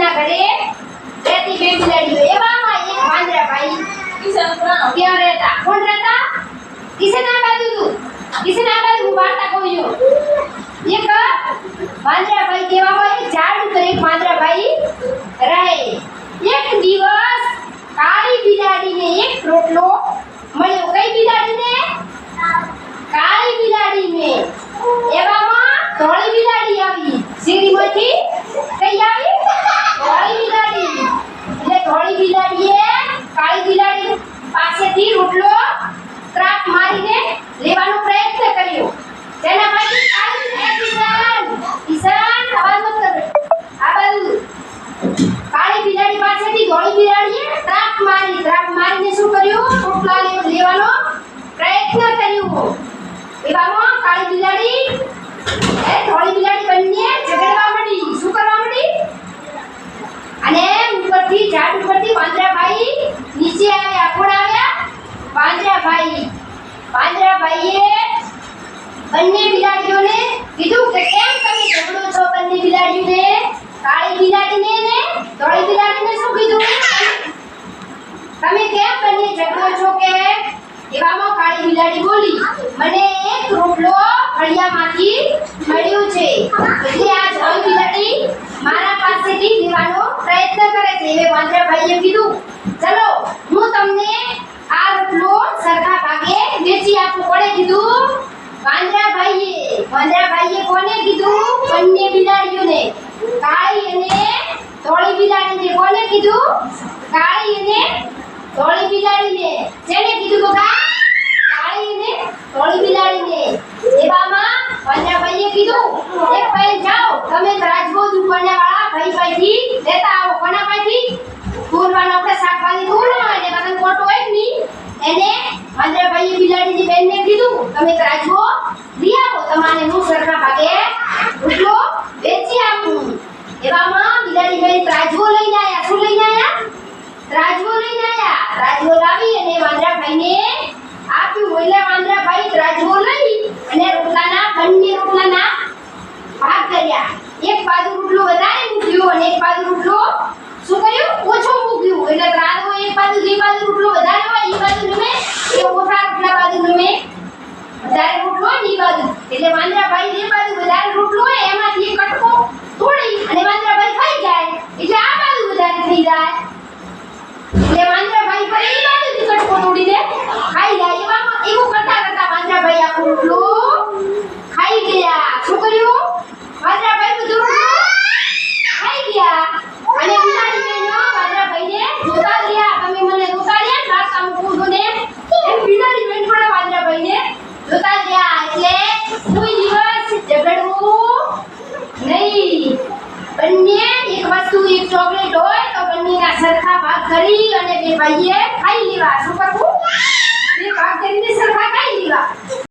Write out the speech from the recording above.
જિગ્નેશના ઘરે રહેતી બે બિલાડીઓ એવામાં એક પાંજરાભાઈ ત્યાં રહેતા. કોણ રહેતા? કિશન આ બાજુ તું. કિશન આ બાજુ વાર્તા કહું છું. એક પાંજરાભાઈ કહેવામાં એક ઝાડ ઉપર એક પાંજરાભાઈ રહે એક દિવસ કાળી બિલાડીને એક રોટલો મળ્યો કઈ બિલાડીને કાળી બિલાડીને એવામાં ધોળી બિલાડી આવી શેરીમાંથી કઈ આવી ધોળી બિલાડી એટલે ધોળી બિલાડીએ કાળી બિલાડી પાસેથી રોટલો ત્રાપ મારીને લેવાનો પ્રયત્ન કર્યો. તેના પછી કાળી એ કિશન કિશન અવાજ મત કર. આ બાજુ કાળી બિલાડી પાસેથી ધોળી બિલાડીએ ત્રાપ મારી, ત્રાપ મારીને શું કર્યું? રોટલા લેવાનો પ્રયત્ન કર્યો. એવામાં કાળી બિલાડી એ ધોળી બિલાડી બંને ઝઘડવા માંડી. શું કરવા માંડી? અને ઉપરથી ઝાડ ઉપરથી પાંજરાભાઈ બંને બિલાડીઓને કીધું કે કેમ તમે ઝઘડો છો બંને બિલાડીઓને કાળી બિલાડીને ને ધોળી બિલાડીને શું કીધું? તમે કેમ બંને ઝઘડો છો કે? એવામાં કાળી બિલાડી બોલી, મને એક રોટલો ફળિયામાંથી મળ્યો છે. એટલે આ ધોળી બિલાડી મારા પાસેથી લેવાનો પ્રયત્ન કરે છે. હવે પાંજરાભાઈએ કીધું, ચલો, હું તમને આ રોટલો સરખા ભાગે વેચી આપું. પડે કીધું? પાંજરાભાઈએ કોને કીધું? બંને બિલાડીઓને. કાળી અને ધોળી બિલાડીને કોને કીધું? કાળી અને ધોળી બિલાડીને. જેને કીધું બકા કાળી અને ધોળી બિલાડીને. એવામાં પાંજરાભાઈએ કીધું, એક ભાઈ જાઓ, તમે રાજભોજ ઉપરના વાળા ભાઈ પાસેથી લેતા આવો કોના પાસેથી તોડવાનો આપણે શાકભાજી તોડવાનો એટલે બધાને ખોટો હોય જ નહીં એને પાંજરાભાઈએ બિલાડીની બેનને કીધું તમે રાજભો લઈ આવો તમારે હું સરખા ભાગે રોટલો વેચી આપું એવામાં બિલાડી બેન ત્રાજવો લઈને આયા શું લઈને આયા ત્રાજવો લઈને આયા ત્રાજવો લાવી અને વાંદરાભાઈને આપ્યું એટલે વાંદરાભાઈ ત્રાજવો લઈ અને રોટલાના બંને રોટલાના ભાગ કર્યા એક બાજુ રોટલો વધારે મૂક્યો અને એક બાજુ રોટલો શું કર્યું? ઓછો મૂક્યો. એટલે ત્રાજવો એક બાજુ, જે બાજુ રોટલો વધારે હોય, એ બાજુ નમે એ ઓછા રોટલા બાજુ તમે વધારે રોટલો હોય ઈ બાજુ. એટલે વાંદરાભાઈ જે બાજુ વધારે રોટલો હોય, એમાંથી એક કટકો તોડી અને વાંદરાભાઈ ખાઈ જાય એટલે આ બાજુ વધારે થઈ જાય એટલે વાંદરાભાઈ પર એ બાજુથી કટકો તોડીને ખાઈ જાય એવામાં એવું કરતા કરતા વાંદરાભાઈ આખો રોટલો ખાઈ ગયા શું કર્યું વાંદરાભાઈ બધું રોટલો ખાઈ ગયા અને બિલાડી બહેનો વાંદરાભાઈને જોતા જ રહ્યા તમે મને જોતા રહ્યા ને વાત આમ કહું છું ને એમ બિલાડી બેન પણ વાંદરાભાઈને જોતા જ રહ્યા એટલે કોઈ દિવસ ઝઘડવું નહીં બંને એક વસ્તુ એક ચોકલેટ હોય તો બંનેના સરખા ભાગ કરી અને બે ભાઈએ ખાઈ લેવા શું કરવું? બે ભાગ કરીને સરખા ખાઈ લેવા